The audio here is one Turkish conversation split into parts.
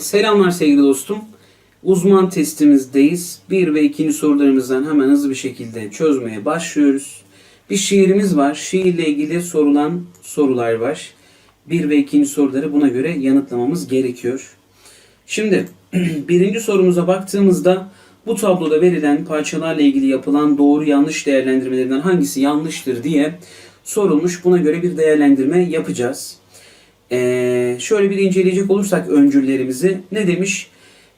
Selamlar sevgili dostum. Uzman testimizdeyiz. Bir ve ikinci sorularımızdan hemen hızlı bir şekilde çözmeye başlıyoruz. Bir şiirimiz var. Şiirle ilgili sorulan sorular var. Bir ve ikinci soruları buna göre yanıtlamamız gerekiyor. Şimdi birinci sorumuza baktığımızda bu tabloda verilen parçalarla ilgili yapılan doğru yanlış değerlendirmelerinden hangisi yanlıştır diye sorulmuş. Buna göre bir değerlendirme yapacağız. Ee, şöyle bir inceleyecek olursak öncüllerimizi ne demiş?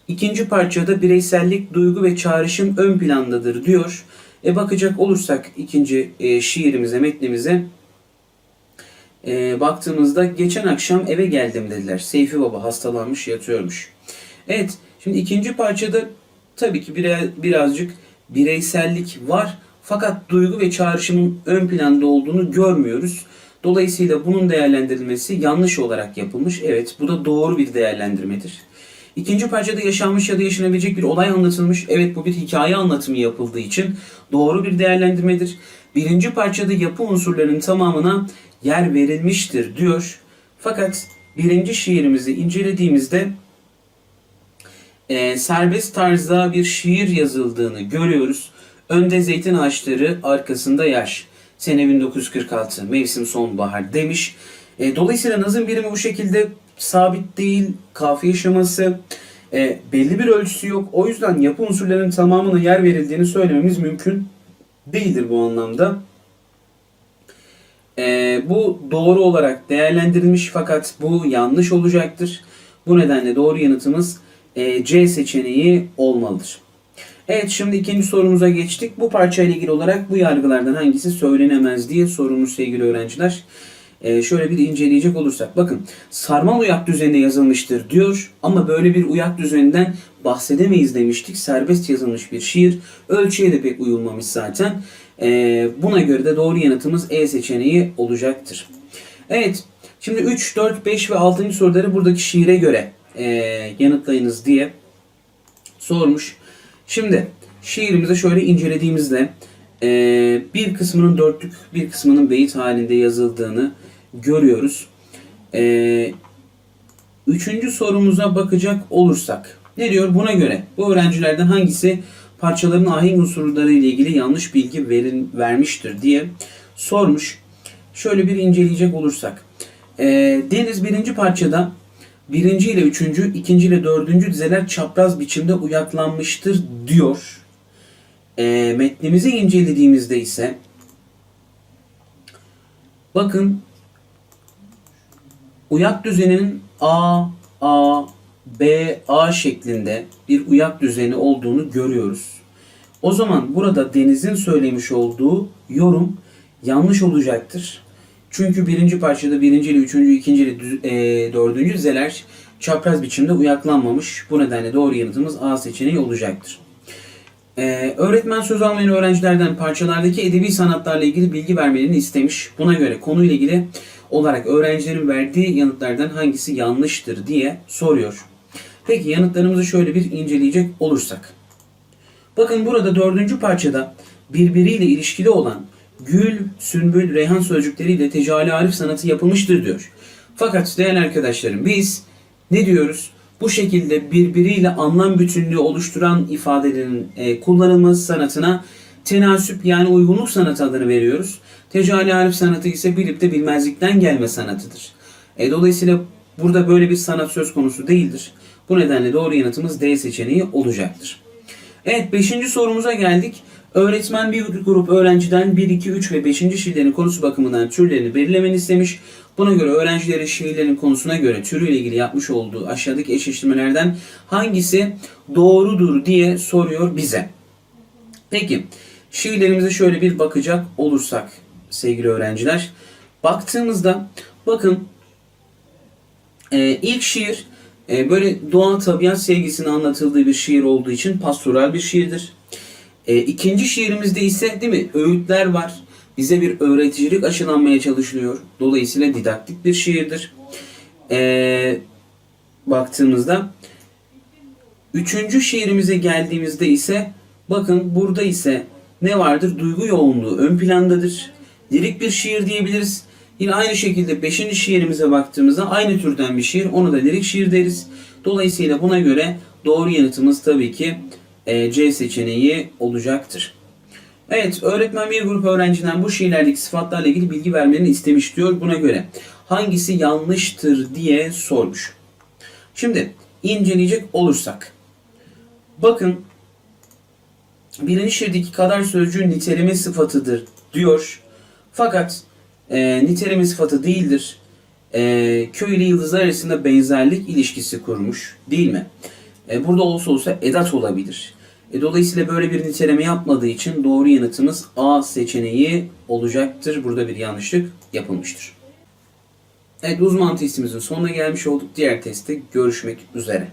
İkinci parçada bireysellik, duygu ve çağrışım ön plandadır diyor. E bakacak olursak ikinci e, şiirimize, metnimize e, baktığımızda geçen akşam eve geldim dediler. Seyfi Baba hastalanmış yatıyormuş. Evet şimdi ikinci parçada tabii ki bire, birazcık bireysellik var. Fakat duygu ve çağrışımın ön planda olduğunu görmüyoruz. Dolayısıyla bunun değerlendirilmesi yanlış olarak yapılmış. Evet bu da doğru bir değerlendirmedir. İkinci parçada yaşanmış ya da yaşanabilecek bir olay anlatılmış. Evet bu bir hikaye anlatımı yapıldığı için doğru bir değerlendirmedir. Birinci parçada yapı unsurlarının tamamına yer verilmiştir diyor. Fakat birinci şiirimizi incelediğimizde e, serbest tarzda bir şiir yazıldığını görüyoruz. Önde zeytin ağaçları, arkasında yaş. Sene 1946, mevsim sonbahar demiş. E, dolayısıyla nazım birimi bu şekilde sabit değil, kafiye şeması, e, belli bir ölçüsü yok. O yüzden yapı unsurlarının tamamına yer verildiğini söylememiz mümkün değildir bu anlamda. E, bu doğru olarak değerlendirilmiş fakat bu yanlış olacaktır. Bu nedenle doğru yanıtımız e, C seçeneği olmalıdır. Evet şimdi ikinci sorumuza geçtik. Bu parçayla ilgili olarak bu yargılardan hangisi söylenemez diye sorumuz sevgili öğrenciler. Ee, şöyle bir inceleyecek olursak. Bakın sarmal uyak düzeninde yazılmıştır diyor ama böyle bir uyak düzeninden bahsedemeyiz demiştik. Serbest yazılmış bir şiir. Ölçüye de pek uyulmamış zaten. Ee, buna göre de doğru yanıtımız E seçeneği olacaktır. Evet şimdi 3, 4, 5 ve 6. soruları buradaki şiire göre e, yanıtlayınız diye sormuş. Şimdi şiirimizi şöyle incelediğimizde e, bir kısmının dörtlük bir kısmının beyit halinde yazıldığını görüyoruz. E, üçüncü sorumuza bakacak olursak ne diyor? Buna göre bu öğrencilerden hangisi parçaların ahenk unsurları ile ilgili yanlış bilgi verin, vermiştir diye sormuş. Şöyle bir inceleyecek olursak. E, Deniz birinci parçada birinci ile üçüncü, ikinci ile dördüncü dizeler çapraz biçimde uyaklanmıştır diyor. E, metnimizi incelediğimizde ise bakın uyak düzeninin A, A, B, A şeklinde bir uyak düzeni olduğunu görüyoruz. O zaman burada Deniz'in söylemiş olduğu yorum yanlış olacaktır. Çünkü birinci parçada birinci ile üçüncü, ikinci ile düz- e, dördüncü dizeler çapraz biçimde uyaklanmamış. Bu nedenle doğru yanıtımız A seçeneği olacaktır. Ee, öğretmen söz almayan öğrencilerden parçalardaki edebi sanatlarla ilgili bilgi vermelerini istemiş. Buna göre konuyla ilgili olarak öğrencilerin verdiği yanıtlardan hangisi yanlıştır diye soruyor. Peki yanıtlarımızı şöyle bir inceleyecek olursak. Bakın burada dördüncü parçada birbiriyle ilişkili olan gül, sümbül, reyhan sözcükleriyle tecali arif sanatı yapılmıştır diyor. Fakat değerli arkadaşlarım biz ne diyoruz? Bu şekilde birbiriyle anlam bütünlüğü oluşturan ifadelerin e, kullanılması sanatına tenasüp yani uygunluk sanatı adını veriyoruz. Tecali arif sanatı ise bilip de bilmezlikten gelme sanatıdır. E, dolayısıyla burada böyle bir sanat söz konusu değildir. Bu nedenle doğru yanıtımız D seçeneği olacaktır. Evet 5. sorumuza geldik. Öğretmen bir grup öğrenciden 1, 2, 3 ve 5. şiirlerin konusu bakımından türlerini belirlemeni istemiş. Buna göre öğrencilerin şiirlerin konusuna göre türüyle ilgili yapmış olduğu aşağıdaki eşleştirmelerden hangisi doğrudur diye soruyor bize. Peki şiirlerimize şöyle bir bakacak olursak sevgili öğrenciler. Baktığımızda bakın e, ilk şiir e, böyle doğa tabiat sevgisini anlatıldığı bir şiir olduğu için pastoral bir şiirdir. E, ikinci şiirimizde ise değil mi öğütler var. Bize bir öğreticilik aşılanmaya çalışılıyor. Dolayısıyla didaktik bir şiirdir. E, baktığımızda üçüncü şiirimize geldiğimizde ise bakın burada ise ne vardır? Duygu yoğunluğu ön plandadır. Lirik bir şiir diyebiliriz. Yine aynı şekilde 5. şiirimize baktığımızda aynı türden bir şiir. Onu da lirik şiir deriz. Dolayısıyla buna göre doğru yanıtımız tabii ki C seçeneği olacaktır. Evet, öğretmen bir grup öğrenciden bu şiirlerdeki sıfatlarla ilgili bilgi vermelerini istemiş diyor. Buna göre hangisi yanlıştır diye sormuş. Şimdi inceleyecek olursak. Bakın birinci şiirdeki kadar sözcüğün niteleme sıfatıdır diyor. Fakat e, niteleme sıfatı değildir. E, köy ile yıldızlar arasında benzerlik ilişkisi kurmuş değil mi? E, burada olsa olsa edat olabilir. E, dolayısıyla böyle bir niteleme yapmadığı için doğru yanıtımız A seçeneği olacaktır. Burada bir yanlışlık yapılmıştır. Evet uzman testimizin sonuna gelmiş olduk. Diğer testte görüşmek üzere.